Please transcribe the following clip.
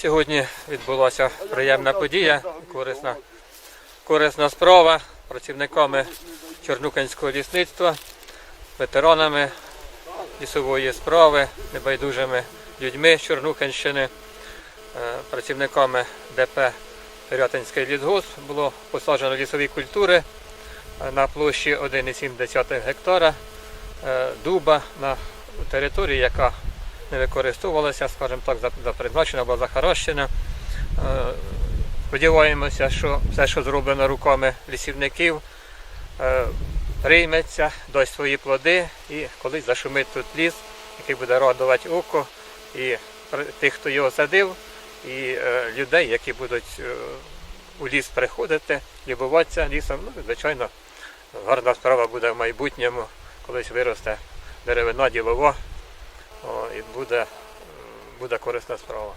Сьогодні відбулася приємна подія, корисна, корисна справа працівниками Чорнуканського лісництва, ветеранами лісової справи, небайдужими людьми з Чорнуканщини, е, працівниками ДП Рятинський лісгосп було посаджено лісові культури е, на площі 1,7 гектара е, дуба на території, яка не використовувалася, скажімо так, за, за призначена, була захаращена. Е, Сподіваємося, що все, що зроблено руками лісівників, е, прийметься, дасть свої плоди і колись зашумить тут ліс, який буде радувати око і тих, хто його садив, і е, людей, які будуть у ліс приходити, любуватися лісом. Ну, звичайно, гарна справа буде в майбутньому, колись виросте деревина ділова, і буде, буде корисна справа.